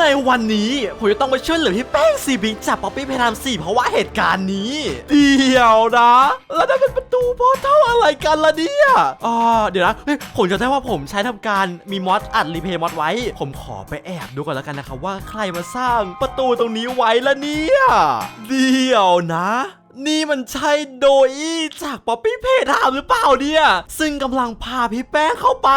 ในวันนี้ผมจะต้องไปช่วยเหลือพี่แป้งสีบิงจากป๊อปปี้เพทามสี่เพราะว่าเหตุการณ์นี้ เดี๋ยวนะ แล้วนั่นเป็นประตูพอเท่าอะไรกันล่ะเนี่ยอ่าเดี๋ยวนะเฮ้ยผมจะได้ว่าผมใช้ทำการมีมอสอัดรีเพย์มอสไว้ ผมขอไปแอบดูก่อนแล้วกันนะครับว่าใครมาสร้างประตูตรงนี้ไว้ละเนี่ยเดี๋ยวนะ นี่มันใช่โดอี้จากป๊อปปี้เพทามหรือเปล่าเนี่ย ซึ่งกำลังพาพี่แป้งเข้าไป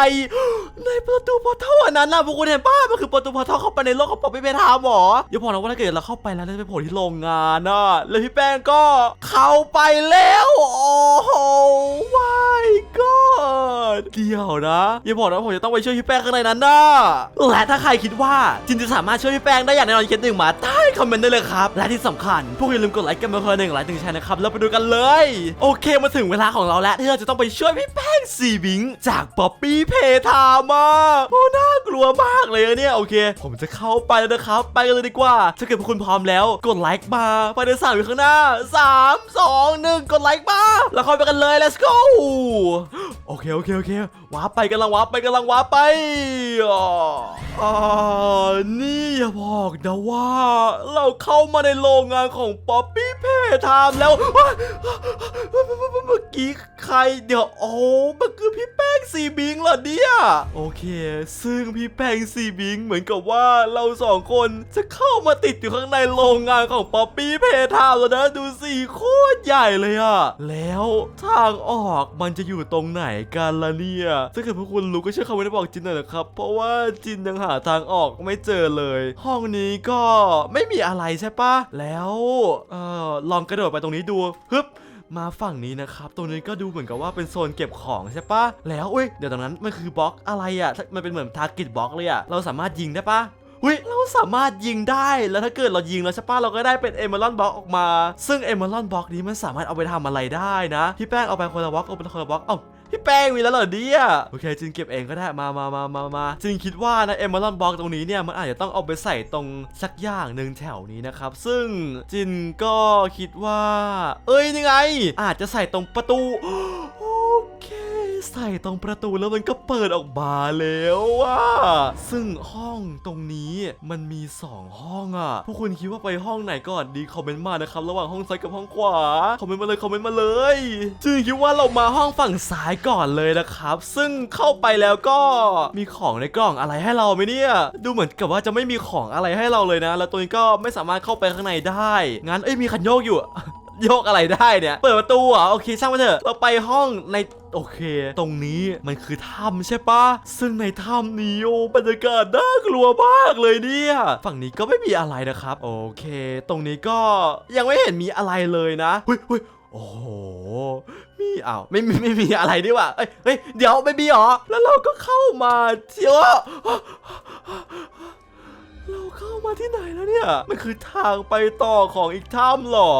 ในประตูพอร์ทัลอันนั้นนะพวกคุณเห็นป้ามันคือประตูพอร์ทัลเข้าไปในโลกของป๊อปปี้เพทามหรออย่าบอกนะว่าถ้าเกิดเราเข้าไปแล้วเราจะไปโผล่ที่โรงงานน่ะแล้วพี่แป้งก็เข้าไปแล้ว โอ้โห god เดี๋ยวนะอย่าบอกนะว่าผมจะต้องไปช่วยพี่แป้งข้างในนั้นนะและถ้าใครคิดว่าจินจะสามารถช่วยพี่แป้งได้อย่างแน่นอนเขียนหนึ่งมาใต้คอมเมนต์ได้เลยครับ และที่สำคัญ พวกคุณอย่าลืมกดไลค์กันมาเพื่อหนึ่งไลค์หนึ่งแชร์นะครับ แล้วไปดูกันเลย โอเคมาถึงเวลาของเราแล้วที่เราจะต้องไปช่วยพี่แป้งสีบิง จากป๊อปปี้เพทามาโอ้น่ากลัวมากเลยเนี่ยโอเค ผมจะเข้าไปแล้วนะครับ ไปกันเลยดีกว่าถ้าเกิดพวกคุณพร้อมแล้วกดไลค์มาไปในสามอยู่ข้างหน้าสามสองหนึ่งกดไลค์มาแล้วเข้าไปกันเลย let's go เคโอเคโอเควาร์ปไปกำลังวาร์ปไปกำลังวาร์ปไปอ๋ออ่านี่อย่าบอกนะว่า เราเข้ามาในโรงงานของป๊อปปี้เพทามแล้วเมื่อกี้ใครเดี๋ยวโอ้มันคือพี่แป้งซีบิงเหรอเนี่ยโอเค ซึ่งพี่แป้งซีบิงเหมือนกับว่าเราสองคนจะเข้ามาติดอยู่ข้างในโรงงานของป๊อปปี้เพทามแล้วนะดูสิโคตรใหญ่เลยอะแล้วทางออกมันจะอยู่ตรงไหนกันล่ะเนี่ยถ้าเกิดพวกคุณรู้ก็ช่วยคอมเมนต์บอกจินหน่อยนะครับ เพราะว่าจินยังหาทางออกไม่เจอเลย ห้องนี้ก็ไม่มีอะไรใช่ปะแล้วเออลองกระโดดไปตรงนี้ดูฮึบมาฝั่งนี้นะครับ ตรงนี้ก็ดูเหมือนกับว่าเป็นโซนเก็บของใช่ปะแล้วอุ้ย เดี๋ยวตรงนั้นมันคือบล็อกอะไรอะ่ะ มันเป็นเหมือนทาร์กิตบล็อกเลยอะ่ะ เราสามารถยิงได้ปะอุ้ยเราสามารถยิงได้ แล้วถ้าเกิดเรายิงแล้วใช่ปะเราก็ได้เป็นเอเมอรัลบล็อกออกมา ซึ่งเอเมอรัลบล็อกนี้มันสามารถเอาไปทำอะไรได้นะ พี่แป้งเอาไปคนละบล็อกเอาไปคนละบล็อก เอ้า พี่แป้งมีแล้วเหรอเนี่ยโอเคจินเก็บเองก็ได้มามามามามาจินคิดว่านะเอมอลอนบล็อกตรงนี้เนี่ยมันอาจจะต้องเอาไปใส่ตรงสักอย่างหนึ่งแถวนี้นะครับ ซึ่งจินก็คิดว่า เอ้ยยังไง อาจจะใส่ตรงประตูโใส่ตรงประตูแล้วมันก็เปิดออกมาแล้วอะซึ่งห้องตรงนี้มันมี 2 ห้องอะพวกคุณคิดว่าไปห้องไหนก่อนดีคอมเมนต์มานะครับระหว่างห้องซ้ายกับห้องขวาคอมเมนต์มาเลยคอมเมนต์มาเลยจึงคิดว่าเรามาห้องฝั่งซ้ายก่อนเลยนะครับ ซึ่งเข้าไปแล้วก็มีของในกล่องอะไรให้เราไหมเนี่ย ดูเหมือนกับว่าจะไม่มีของอะไรให้เราเลยนะ แล้วตัวนี้ก็ไม่สามารถเข้าไปข้างในได้งั้นเอ้ยมีคันโยกอยู่ โยกอะไรได้เนี่ย เปิดประตูอะโอเคช่างมันเถอะเราไปห้องในโอเค ตรงนี้มันคือถ้ำใช่ปะซึ่งในถ้ำนี้โอ้บรรยากาศน่ากลัวมากเลยเนี่ย ฝั่งนี้ก็ไม่มีอะไรนะครับ โอเค ตรงนี้ก็ยังไม่เห็นมีอะไรเลยนะเฮ้ยเฮ้ยโอ้โห มีอ้าวไม่ไม่ไม่มีอะไรดีว่าเอ้ยเฮ้ย เดี๋ยวไม่มีหรอ แล้วเราก็เข้ามาเที่ยวเราเข้ามาที่ไหนแล้วเนี่ย มันคือทางไปต่อของอีกถ้ำหรอ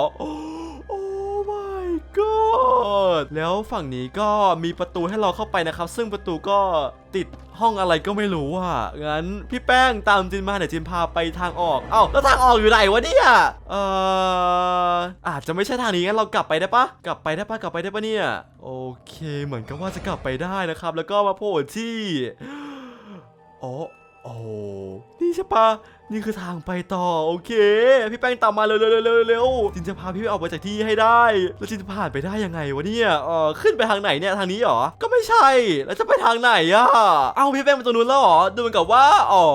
god แล้วฝั่งนี้ก็มีประตูให้เราเข้าไปนะครับ ซึ่งประตูก็ติดห้องอะไรก็ไม่รู้อะ งั้นพี่แป้งตามจินมาเดี๋ยวจินพาไปทางออก เอ้าแล้วทางออกอยู่ไหนวะเนี่ย เอ่อ อาจจะไม่ใช่ทางนี้งั้นเรากลับไปได้ปะ กลับไปได้ปะกลับไปได้ปะเนี่ย โอเค เหมือนกับว่าจะกลับไปได้นะครับ แล้วก็มาโผล่ที่ อ๋อ โอ้ นี่ใช่ปะนี่คือทางไปต่อโอเค พี่แป้งตามมาเร็วเร็วเร็วเร็วเร็วจินจะพาพี่ออกไปจากที่ให้ได้ แล้วจินจะผ่านไปได้ยังไงวะเนี่ยเออขึ้นไปทางไหนเนี่ยทางนี้เหรอ ก็ไม่ใช่ แล้วจะไปทางไหนอะเอ้าพี่แป้งมาตรงนู้นแล้วเหรอดูเหมือนกับว่าอ๋อ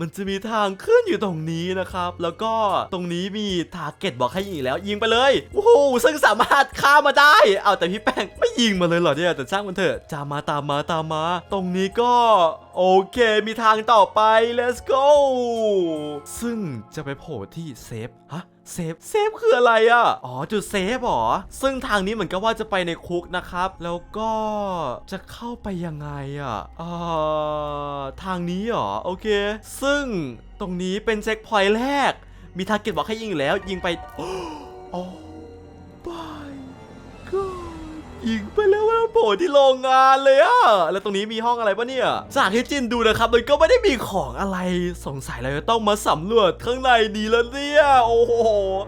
มันจะมีทางขึ้นอยู่ตรงนี้นะครับ แล้วก็ตรงนี้มีทาร์เก็ตบอกให้ยิงแล้ว ยิงไปเลยโอ้โหซึ่งสามารถฆ่ามาได้ เอาแต่พี่แป้งไม่ยิงมาเลยเหรอเนี่ยแต่ช่างมันเถอะจามาตามมาตามมา ตรงนี้ก็โอเค มีทางต่อไป let's go ซึ่งจะไปโผล่ที่เซฟฮะเซฟเซฟคืออะไรอะ่ะ อ๋อ จุดเซฟเหรอ ซึ่งทางนี้เหมือนกับว่าจะไปในคุกนะครับ แล้วก็จะเข้าไปยังไงอะ่ะเอ่อทางนี้เหรอ โอเค ซึ่งตรงนี้เป็นเช็คพอยต์แรก มีทาร์เก็ตบอกให้ยิงแล้ว ยิงไป โอ้ my god ยิงไปแล้วว่า โผล่ที่โรงงานเลยอะแล้วตรงนี้มีห้องอะไรปะเนี่ยจากที่จินดูนะครับมันก็ไม่ได้มีของอะไรสงสัยเราจะต้องมาสำรวจข้างในดีแล้วเนี่ยโอ้โห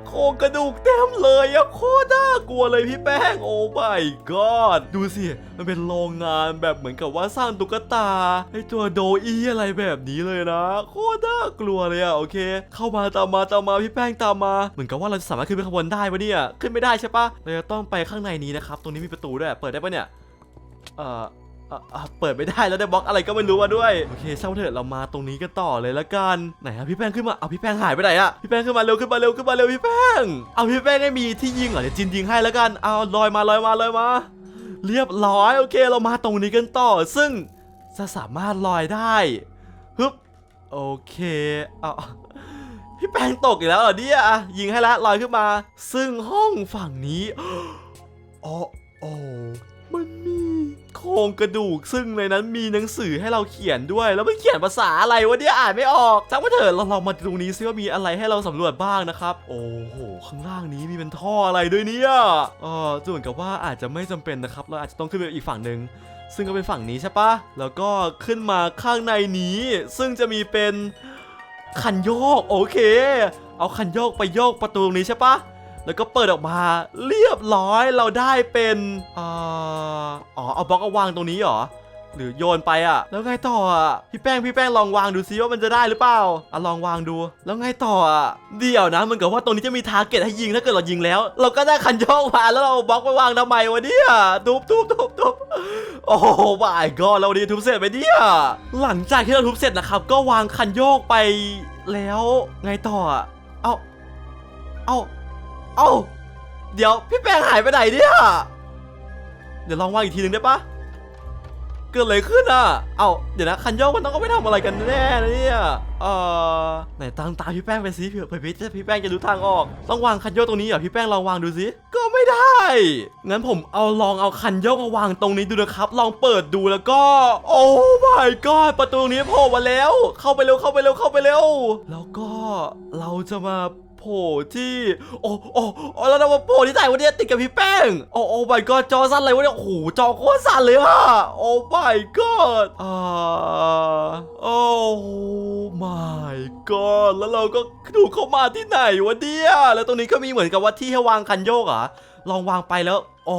โครงกระดูกเต็มเลยอะโคตรน่ากลัวเลยพี่แป้งโอ้ my god ดูสิมันเป็นโรงงานแบบเหมือนกับว่าสร้างตุ๊กตาไอตัวโดอีอะไรแบบนี้เลยนะโคตรน่ากลัวเลยอะโอเค เข้ามาตามมาตามมาพี่แป้งตามมา เหมือนกับว่าเราจะสามารถขึ้นไปข้างบนได้ปะเนี่ยขึ้นไม่ได้ใช่ปะเราจะต้องไปข้างในนี้นะครับตรงนี้มีประตูด้วยเปิดได้ปะเนี่ย เอ่อเอ่อเอ่อเปิดไม่ได้แล้วได้บล็อกอะไรก็ไม่รู้มาด้วยโอเคช่างมันเถอะเรามาตรงนี้กันต่อเลยละกันไหนอะพี่แป้งขึ้นมาเอาพี่แป้งหายไปไหนอะพี่แป้งขึ้นมาเร็วขึ้นมาเร็วขึ้นมาเร็วพี่แป้งเอาพี่แป้งไม่มีที่ยิงเหรอเดี๋ยวจินยิงให้ล้วกันเอาลอยมาลอยมาลอยมา เรียบร้อยโอเคเรามาตรงนี้กันต่อ ซึ่งจะสามารถลอยได้ฮึบโอเคเอาพี่แป้งตกอีกแล้วเหรอเนี่ยอะยิงให้ล้วลอยขึ้นมา ซึ่งห้องฝั่งนี้อ๋อโอ้มันมี โครงกระดูกซึ่งในนั้นมีหนังสือให้เราเขียนด้วย แล้วมันเขียนภาษาอะไรวะเนี่ยอ่านไม่ออกจังว่าเถอะเราลองมาตรงนี้ซิว่ามีอะไรให้เราสำรวจบ้างนะครับ โอ้โหข้างล่างนี้มีเป็นท่ออะไรด้วยเนี่ยเออจะเหมือนกับว่าอาจจะไม่จำเป็นนะครับ เราอาจจะต้องขึ้นไปอีกฝั่งหนึ่งซึ่งก็เป็นฝั่งนี้ใช่ปะแล้วก็ขึ้นมาข้างในนี้ ซึ่งจะมีเป็นคันโยกโอเค เอาคันโยกไปโยกประตูตรงนี้ใช่ปะ แล้วก็เปิดออกมาเรียบร้อยเราได้เป็นอ๋อเอาบล็อกเอาวางตรงนี้เหรอหรือโยนไปอะแล้วไงต่ออะพี่แป้งพี่แป้งลองวางดูซิว่ามันจะได้หรือเปล่าอะลองวางดู แล้วไงต่ออะเดี๋ยวนะมันกับว่าตรงนี้จะมีทาร์เก็ตให้ยิงถ้าเกิดเรายิงแล้ว เราก็ได้คันโยกมาแล้วเราเอาบล็อกไปวางทำไมวะเนี่ยทุบทุบทุบทุบโอ้โหบายก็เราดีทุบเสร็จไปเนี่ยหลังจากที่เราทุบเสร็จนะครับ ก็วางคันโยกไปแล้วไงต่ออะเอาเอา เอ้า เดี๋ยวพี่แป้งหายไปไหนเนี่ย เดี๋ยวลองวางอีกทีหนึ่งได้ปะเกิดอะไรขึ้นอะ เอ้า เดี๋ยวนะคันโยกมันต้องก็ไม่ทำอะไรกันแน่นะเนี่ย เอ่อ ไหนตามตาพี่แป้งไปสิเผื่อเผื่อพี่จะพี่แป้งจะรู้ทางออก ต้องวางคันโยกตรงนี้เหรอพี่แป้งลองวางดูสิก็ไม่ได้ งั้นผมเอาลองเอาคันโยกมาวางตรงนี้ดูนะครับ ลองเปิดดูแล้วก็ โอ้ my god ประตูนี้โผล่มาแล้ว เข้าไปเร็วเข้าไปเร็วเข้าไปเร็ว แล้วก็เราจะมา โผล่ที่ โอ้โอ้โอ้แล้วนะว่าโผล่ที่ไหนวะเนี่ยติดกับพี่แป้ง โอ้โอ้ my god จอสั่นเลยวะเนี่ยโอ้โหจอโคตรสั่นเลยอะโอ้ my god อ่าโอ้ my god แล้วเราก็ดูเข้ามาที่ไหนวะเนี่ยแล้วตรงนี้ก็มีเหมือนกับว่าที่ให้วางคันโยกเหรอะลองวางไปแล้วโอ้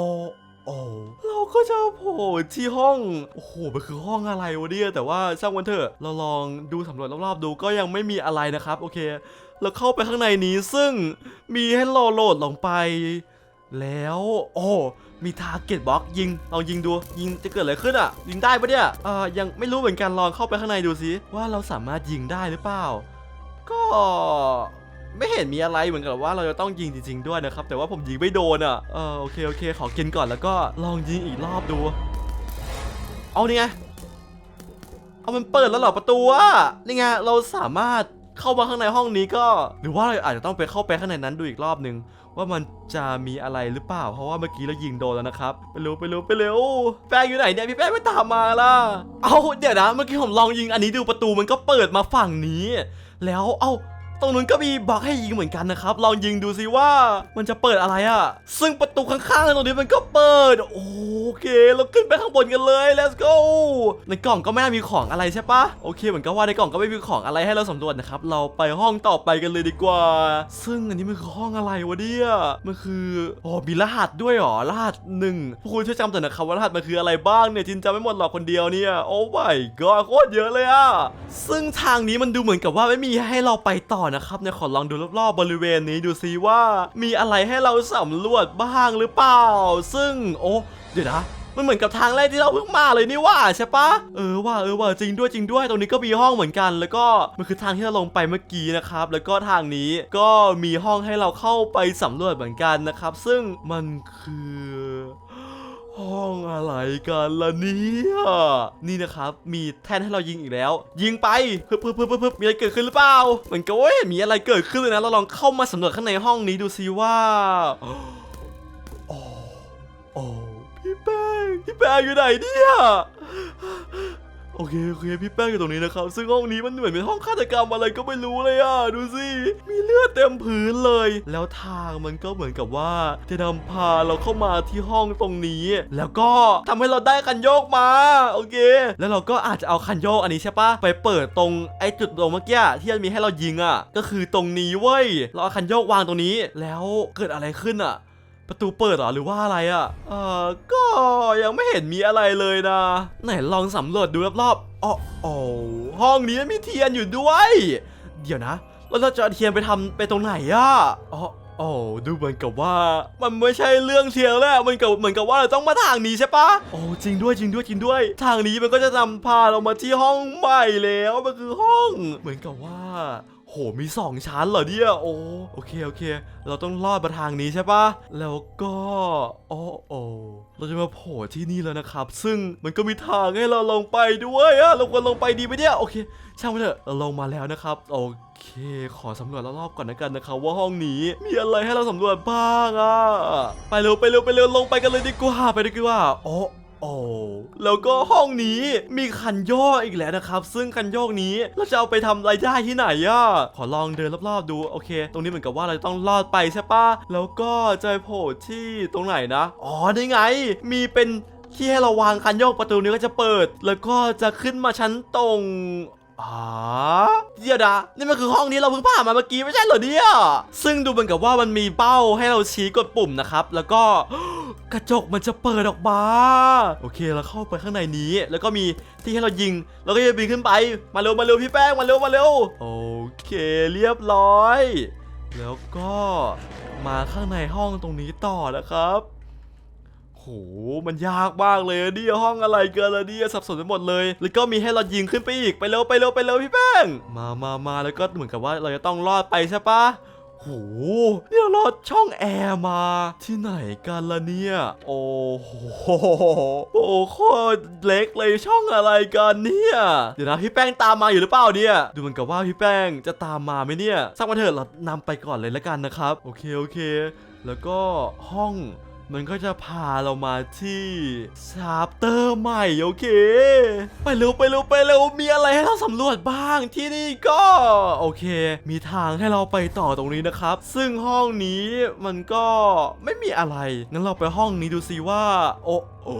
โอ้เราก็จะโผล่ที่ห้อง โอ้โห มันคือห้องอะไรวะเนี่ย แต่ว่าช่างมันเถอะ เราลองดูสำรวจรอบๆดูก็ยังไม่มีอะไรนะครับ โอเค เราเข้าไปข้างในนี้ซึ่งมีให้เราโหลดลงไป แล้ว โอ้มีทาร์เก็ตบล็อกยิงลองยิงดู ยิงจะเกิดอะไรขึ้นอะ ยิงได้ปะเนี่ยอ่อยังไม่รู้เหมือนกันลองเข้าไปข้างในดูซิว่าเราสามารถยิงได้หรือเปล่า ก็ ไม่เห็นมีอะไรเหมือนกับว่าเราจะต้องยิงจริงๆด้วยนะครับ แต่ว่าผมยิงไม่โดนอะเออโอเคโอเค ขอกินก่อนแล้วก็ลองยิงอีกรอบดู เอานี่ไงเอามันเปิดแล้วเหรอประตูอะนี่ไงเราสามารถเข้ามาข้างในห้องนี้ก็ หรือว่าเราอาจจะต้องไปเข้าไปข้างในนั้นดูอีกรอบนึง ว่ามันจะมีอะไรหรือเปล่า เพราะว่าเมื่อกี้เรายิงโดนแล้วนะครับไปเร็วไปเร็วไปเร็วแป้งอยู่ไหนเนี่ยพี่แป้งไม่ตามมาล่ะเอาเดี๋ยวนะเมื่อกี้ผมลองยิงอันนี้ดูประตูมันก็เปิดมาฝั่งนี้ แล้วเอ้า ตรงนู้นก็มีบล็อกให้ยิงเหมือนกันนะครับ ลองยิงดูซิว่ามันจะเปิดอะไรอะ่ะซึ่งประตูข้างๆตรงนี้มันก็เปิด โอเค เราขึ้นไปข้างบนกันเลย let's go ในกล่องก็ไม่น่ามีของอะไรใช่ปะโอเคเหมือนกับว่าในกล่องก็ไม่มีของอะไรให้เราสำรวจนะครับ เราไปห้องต่อไปกันเลยดีกว่า ซึ่งอันนี้มันคือห้องอะไรวะเนี่ยมันคืออ๋อมีรหัสด้วยหรอรหัสหนึ่งพวกคุณช่วยจำหน่อนะครับว่ารหัสมันคืออะไรบ้างเนี่ยจินจำไม่หมดหรอกคนเดียวเนี่ยโอ้ my god โคตรเยอะเลยอะซึ่งทางนี้มันดูเหมือนกับว่าไม่มีให้เราไปต่อนะครับเนี่ยขอลองดูรอบๆบริเวณนี้ดูซิว่า มีอะไรให้เราสำรวจบ้างหรือเปล่า ซึ่งโอ้เดี๋ยวนะมันเหมือนกับทางแรกที่เราเพิ่งมาเลยนี่ว่าใช่ปะเออว่าเออว่าจริงด้วยจริงด้วยตรงนี้ก็มีห้องเหมือนกัน แล้วก็มันคือทางที่เราลงไปเมื่อกี้นะครับ แล้วก็ทางนี้ก็มีห้องให้เราเข้าไปสำรวจเหมือนกันนะครับ ซึ่งมันคือ ห้องอะไรกันล่ะเนี่ยนี่นะครับ มีแท่นให้เรายิงอีกแล้ว ยิงไปเพึบพึบพึบพึบพึบมีอะไรเกิดขึ้นหรือเปล่าเหมือนกับว่ามีอะไรเกิดขึ้นเลยนะเราลองเข้ามาสำรวจข้างในห้องนี้ดูซิว่าโอ้โอ้พี่แป้งพี่แป้งอยู่ไหนเนี่ย โอเคโอเคพี่แป้งอยู่ตรงนี้นะครับ ซึ่งห้องนี้มันเหมือนเป็นห้องฆาตกรรมอะไรก็ไม่รู้เลยอะดูสิมีเลือดเต็มพื้นเลย แล้วทางมันก็เหมือนกับว่า จะนำพาเราเข้ามาที่ห้องตรงนี้ แล้วก็ทำให้เราได้คันโยกมาโอเค แล้วเราก็อาจจะเอาคันโยกอันนี้ใช่ปะไปเปิดตรงไอ้จุดตรงเมื่อกี้ที่มันมีให้เรายิงอะ ก็คือตรงนี้เว้ยเราเอาคันโยกวางตรงนี้ แล้วเกิดอะไรขึ้นอะ ประตูเปิดหรอหรือว่าอะไรอะ่ะ เออก็ยังไม่เห็นมีอะไรเลยนะ ไหนลองสำรวจดูรอบๆอ๋อโอ้ห้องนี้มีเทียนอยู่ด้วย เดี๋ยวนะแล้วเราจะเอาเทียนไปทำไปตรงไหนอะ่ะอ๋อโอ้ดูเหมือนกับว่ามันไม่ใช่เรื่องเทียนแล้วมันกับเหมือนกับว่าเราต้องมาทางนี้ใช่ปะโอ้จริงด้วยจริงด้วยจริงด้วย ทางนี้มันก็จะนำพาเรามาที่ห้องใหม่แล้วมันคือห้อง เหมือนกับว่า โหมีสองชั้นเหรอเนี่ยโอ้โอเคโอเค เราต้องลอดมาทางนี้ใช่ปะแล้วก็โอ้โอเราจะมาโผล่ที่นี่แล้วนะครับ ซึ่งมันก็มีทางให้เราลงไปด้วยอะเราควรลงไปดีไหมเนี่ยโอเค ช่างมันเถอะเราลงมาแล้วนะครับโอเค ขอสำรวจรอบๆก่อนนะกันนะครับ ว่าห้องนี้มีอะไรให้เราสำรวจบ้างอะไปเร็วไปเร็วไปเร็วลงไปกันเลยดีกว่าไปดีกว่าโอ้ โอ้แล้วก็ห้องนี้มีคันโยกอีกแล้วนะครับ ซึ่งคันโยกนี้เราจะเอาไปทำอะไรได้ที่ไหนอะขอลองเดินรอบๆดูโอเค ตรงนี้เหมือนกับว่าเราต้องลอดไปใช่ปะแล้วก็จะโผล่ที่ตรงไหนนะอ๋อได้ไง มีเป็นที่ให้เราวางคันโยกประตูนี้ก็จะเปิด แล้วก็จะขึ้นมาชั้นตรง อ๋อเดี๋ยวนะนี่มันคือห้องนี้เราเพิ่งผ่านมาเมื่อกี้ไม่ใช่เหรอเนี่ยซึ่งดูเหมือนกับว่ามันมีเป้าให้เราชี้กดปุ่มนะครับ แล้วก็กระจกมันจะเปิดออกมา โอเคเราเข้าไปข้างในนี้ แล้วก็มีที่ให้เรายิง แล้วก็จะบินขึ้นไป มาเร็วมาเร็วพี่แป้งมาเร็วมาเร็วโอเคเรียบร้อย แล้วก็มาข้างในห้องตรงนี้ต่อนะครับ โห มันยากมากเลยเนี่ยห้องอะไรเกินละเนี่ยสับสนไปหมดเลย แล้วก็มีให้เรายิงขึ้นไปอีกไปเร็วไปเร็วไปเร็วพี่แป้ง มามามาแล้วก็เหมือนกับว่าเราจะต้องรอดไปใช่ปะโหนี่เรารอดช่องแอร์มา ที่ไหนกันละเนี่ย โอ้โหโอ้โคตรเล็กเลยช่องอะไรกันเนี่ย เดี๋ยวนะพี่แป้งตามมาอยู่หรือเปล่าเนี่ย ดูเหมือนกับว่าพี่แป้งจะตามมาไหมเนี่ยสักวันเถอะเรานำไปก่อนเลยละกันนะครับ โอเคโอเค แล้วก็ห้อง มันก็จะพาเรามาที่ชาปเตอร์ใหม่โอเค ไปเร็วไปเร็วไปเร็วมีอะไรให้เราสำรวจบ้างที่นี่ก็ โอเค มีทางให้เราไปต่อตรงนี้นะครับ ซึ่งห้องนี้มันก็ไม่มีอะไรงั้นเราไปห้องนี้ดูซิว่า โอ้โอ้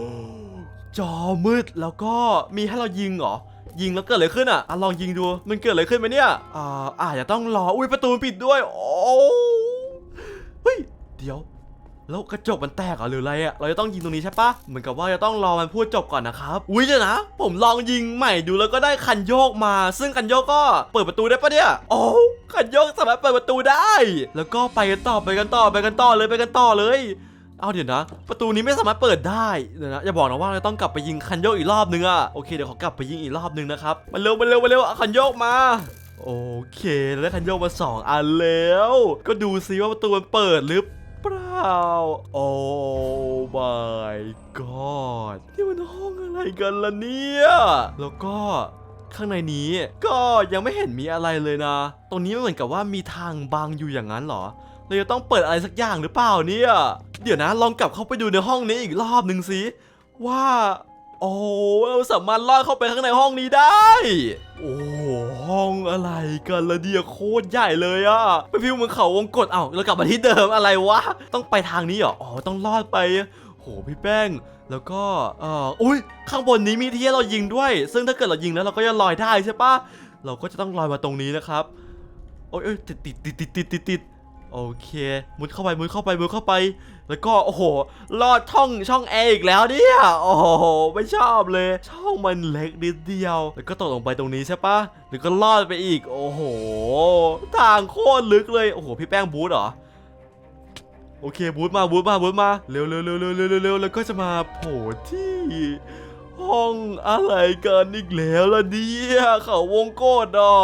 จอมืดแล้วก็มีให้เรายิงเหรอยิงแล้วเกิดอะไรขึ้นอะอะลองยิงดู มันเกิดอะไรขึ้นไหมเนี่ย อ่าอาจจะต้องรอ อุ้ยประตูมันปิดด้วย โอ้เฮ้ย เดี๋ยว แล้วกระจกมันแตกเหรอหรืออะไรอะเราจะต้องยิงตรงนี้ใช่ปะเหมือนกับว่าจะต้องรอมันพูดจบก่อนนะครับอุ้ยเดี๋ยวนะ ผมลองยิงใหม่ดูแล้วก็ได้คันโยกมา ซึ่งคันโยกก็เปิดประตูได้ปะเนี่ยโอ้คันโยกสามารถเปิดประตูได้ แล้วก็ไปกันต่อไปกันต่อไปกันต่อเลยไปกันต่อเลยเอาเดี๋ยวนะ ประตูนี้ไม่สามารถเปิดได้เดี๋ยวนะอย่าบอกนะว่าเราต้องกลับไปยิงคันโยกอีกรอบนึงอะโอเคเดี๋ยวขอกลับไปยิงอีกรอบนึงนะครับมาเร็วมาเร็วมาเร็วคันโยกมาโอเคเราได้คันโยกมาสองอันแล้ว ก็ดูซิว่าประตูมันเปิดหรือ เปล่า โอ้ my god นี่มันห้องอะไรกันล่ะเนี่ย แล้วก็ข้างในนี้ก็ยังไม่เห็นมีอะไรเลยนะ ตรงนี้มันเหมือนกับว่ามีทางบังอยู่อย่างนั้นเหรอเราจะต้องเปิดอะไรสักอย่างหรือเปล่าเนี่ย เดี๋ยวนะลองกลับเข้าไปดูในห้องนี้อีกรอบหนึ่งสิว่า โอ้เราสามารถลอดเข้าไปข้างในห้องนี้ได้ โอ้ห้องอะไรกันละเดียโคตรใหญ่เลยอะไปฟิวเหมือนเขาวงกตเอ้าเรากลับมาที่เดิมอะไรวะ ต้องไปทางนี้เหรอ อ๋อ ต้องลอดไป โห พี่แป้ง แล้วก็เอ่ออุ้ย ข้างบนนี้มีที่ให้เรายิงด้วย ซึ่งถ้าเกิดเรายิงแล้วเราก็จะลอยได้ใช่ปะเราก็จะต้องลอยมาตรงนี้นะครับ โอ้ยเอ้ยติดติดติดติดติดติดติด โอเค มุดเข้าไปมุดเข้าไปมุดเข้าไป แล้วก็โอ้โหลอดช่องช่องแอร์อีกแล้วเนี่ยโอ้โหไม่ชอบเลย ช่องมันเล็กนิดเดียว แล้วก็ตกลงไปตรงนี้ใช่ปะแล้วก็ลอดไปอีก โอ้โหทางโคตรลึกเลยโอ้โหพี่แป้งบูทเหรอโอเคบูทมาบูทมาบูทมาเร็วเร็วเร็วเร็วเร็วเร็วแล้วก็จะมาโผล่ที่ ห้องอะไรกันอีกแล้วล่ะเนี่ยเขาวงโกดอะ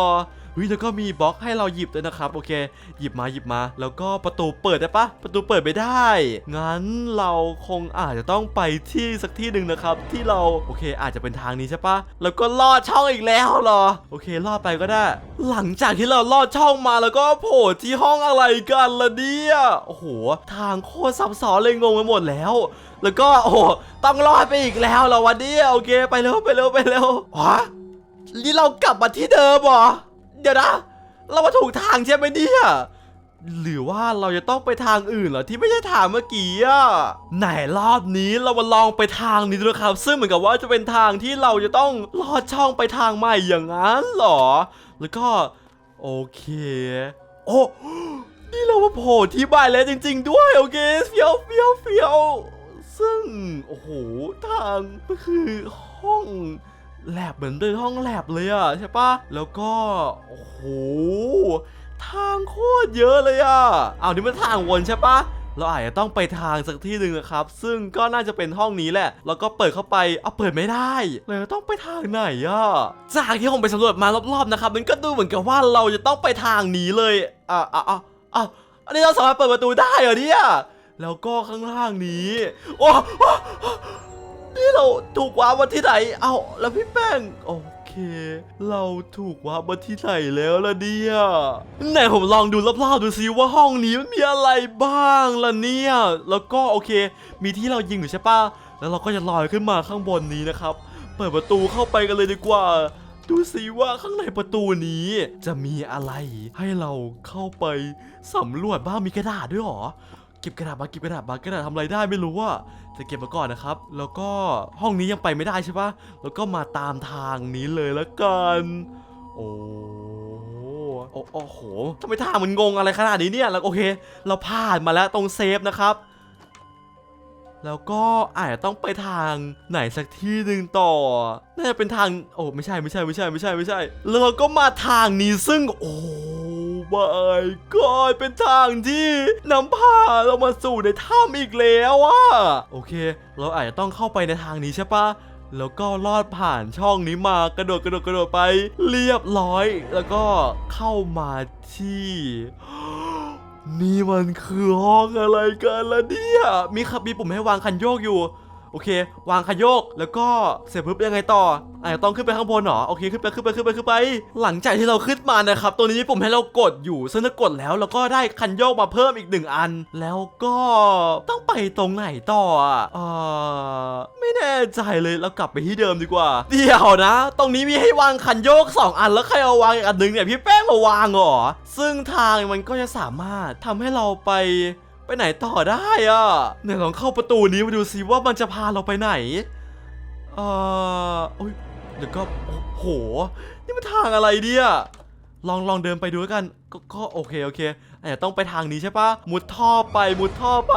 ฮ้ยฮ้ยแล้วก็มีบล็อกให้เราหยิบด้วยนะครับโอเค หยิบมาหยิบมา แล้วก็ประตูเปิดได้ปะประตูเปิดไม่ได้ งั้นเราคงอาจจะต้องไปที่สักที่หนึ่งนะครับ ที่เราโอเค อาจจะเป็นทางนี้ใช่ปะแล้วก็ลอดช่องอีกแล้วเหรอ โอเคลอดไปก็ได้ หลังจากที่เราลอดช่องมาแล้วก็โผล่ที่ห้องอะไรกันละเนี่ยโอ้โหทางโคตรซับซ้อนเลยงงไปหมดแล้ว แล้วก็โอ้ต้องรอดไปอีกแล้วเหรอวันนี้โอเคไปเร็วไปเร็วไปเร็วฮะนี่เรากลับมาที่เดิมเหรอ เดี๋ยวนะ เรามาถูกทางใช่ไหมเนี่ยหรือว่าเราจะต้องไปทางอื่นเหรอที่ไม่ใช่ทางเมื่อกี้อะไหนรอบนี้เรามาลองไปทางนี้ดูนะครับ ซึ่งเหมือนกับว่าจะเป็นทางที่เราจะต้องลอดช่องไปทางใหม่อย่างนั้นเหรอ แล้วก็โอเค โอ้นี่เรามาโผล่ที่บ้านแล้วจริง ๆ ด้วยโอเคเฟี้ยวเฟี้ยวเฟี้ยวซึ่งโอ้โหทางก็คือห้อง แลบเหมือนเป็นห้องแลบเลยอะใช่ปะแล้วก็โอ้โหทางโคตรเยอะเลยอะเอานี่มันทางวนใช่ปะเราอาจจะต้องไปทางสักที่หนึ่งนะครับ ซึ่งก็น่าจะเป็นห้องนี้แหละ แล้วก็เปิดเข้าไป เอาเปิดไม่ได้เลยต้องไปทางไหนอะจากที่ผมไปสำรวจมารอบๆนะครับ มันก็ดูเหมือนกับว่าเราจะต้องไปทางนี้เลยอะอะอะอะอันนี้เราสามารถเปิดประตูได้เหรอเนี่ย แล้วก็ข้างล่างนี้ โอ้โอ้ นี่เราถูกวางมาที่ไหน เอาแล้วพี่แป้งโอเค เราถูกวางมาที่ไหนแล้วล่ะเนี่ยไหนผมลองดูรอบๆดูซิว่าห้องนี้มันมีอะไรบ้างล่ะเนี่ย แล้วก็โอเค มีที่เรายิงอยู่ใช่ปะแล้วเราก็จะลอยขึ้นมาข้างบนนี้นะครับ เปิดประตูเข้าไปกันเลยดีกว่าดูสิว่าข้างในประตูนี้จะมีอะไรให้เราเข้าไปสำรวจบ้างมีกระดาษด้วยหรอ เก็บกระดาษมาเก็บกระดาษมากระดาษทำอะไรได้ไม่รู้อะจะเก็บมาก่อนนะครับ แล้วก็ห้องนี้ยังไปไม่ได้ใช่ปะแล้วก็มาตามทางนี้เลยละกันโอ้โอ้โอ้โหทำไมทางมันงงอะไรขนาดนี้เนี่ยแล้วโอเค เราผ่านมาแล้วตรงเซฟนะครับ แล้วก็อาจจะต้องไปทางไหนสักที่หนึ่งต่อ น่าจะเป็นทาง โอ้ไม่ใช่ไม่ใช่ไม่ใช่ไม่ใช่ไม่ใช่ แล้วเราก็มาทางนี้ซึ่งโอ้ บายก็เป็นทางที่นำพาเรามาสู่ในถ้ำอีกแล้วอะโอเค เราอาจจะต้องเข้าไปในทางนี้ใช่ปะแล้วก็ลอดผ่านช่องนี้มากระโดดกระโดดกระโดดไปเรียบร้อย แล้วก็เข้ามาที่ นี่มันคือห้องอะไรกันล่ะเนี่ย มีขับมีปุ่มให้วางคันโยกอยู่ โอเค วางคันโยกแล้วก็เสร็จปุ๊บยังไงต่ออาจจะต้องขึ้นไปข้างบนเหรอโอเคขึ้นไปขึ้นไปขึ้นไปขึ้นไป หลังจากที่เราขึ้นมานะครับตัวนี้มีปุ่มให้เรากดอยู่ซึ่งถ้ากดแล้วเราก็ได้คันโยกมาเพิ่มอีกหนึ่งอัน แล้วก็ต้องไปตรงไหนต่ออะเออไม่แน่ใจเลยเรากลับไปที่เดิมดีกว่า เดี๋ยวนะ ตรงนี้มีให้วางคันโยก 2 อันแล้วใครเอาวางอีกอันหนึ่งเนี่ยพี่แป้งมาวางเหรอซึ่งทางมันก็จะสามารถทำให้เราไป ไปไหนต่อได้อะหนี่ยลองเข้าประตูนี้มาดูซิว่ามันจะพาเราไปไหนเอ่อโอ้ยเดี๋ยวก็โอ้โห นี่มันทางอะไรเนี่ยลองลองเดินไปดูกันก็ก็โอเคโอเคอาจจะต้องไปทางนี้ใช่ปะมุดท่อไปมุดท่อไป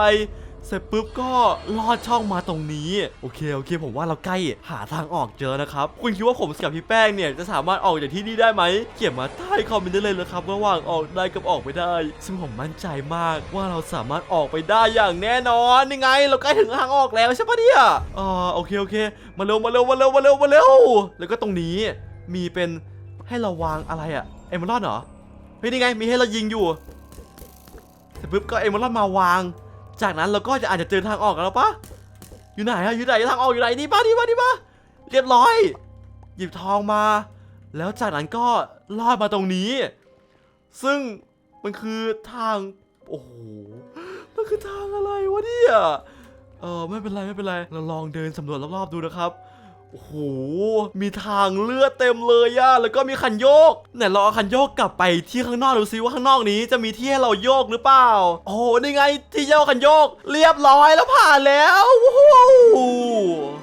เสร็จปุ๊บก็ลอดช่องมาตรงนี้ โอเคโอเค ผมว่าเราใกล้หาทางออกเจอนะครับ คุณคิดว่าผมกับพี่แป้งเนี่ยจะสามารถออกจากที่นี่ได้ไหมเขียนมาใต้คอมเมนต์ได้เลยนะครับระหว่างออกได้กับออกไม่ได้ ซึ่งผมมั่นใจมากว่าเราสามารถออกไปได้อย่างแน่นอนนี่ไง เราใกล้ถึงทางออกแล้วใช่ปะเนี่ยอ่าโอเคโอเค มาเร็วมาเร็วมาเร็วมาเร็วมาเร็วแล้วก็ตรงนี้มีเป็นให้เราวางอะไรอะเอมเมอรัลเหรอเฮ้ยนี่ไงมีให้เรายิงอยู่เสร็จปุ๊บก็เอมเมอรัลมาวาง จากนั้นเราก็จะอาจจะเจอทางออกกันแล้วปะอยู่ไหนอะอยู่ไหนทางออกอยู่ไหนนี่ปะนี่ปะนี่ปะเรียบร้อย หยิบทองมา แล้วจากนั้นก็ลอดมาตรงนี้ ซึ่งมันคือทางโอ้โหมันคือทางอะไรวะเนี่ยเออไม่เป็นไรไม่เป็นไรเราลองเดินสำรวจรอบๆดูนะครับ โอ้โห มีทางเลือดเต็มเลยอะแล้วก็มีคันโยกไหนเราเอาคันโยกกลับไปที่ข้างนอกดูซิว่าข้างนอกนี้จะมีที่ให้เราโยกหรือเปล่า โอ้โหนี่ไงที่โยกคันโยก เรียบร้อยแล้วผ่านแล้ววู้ฮู้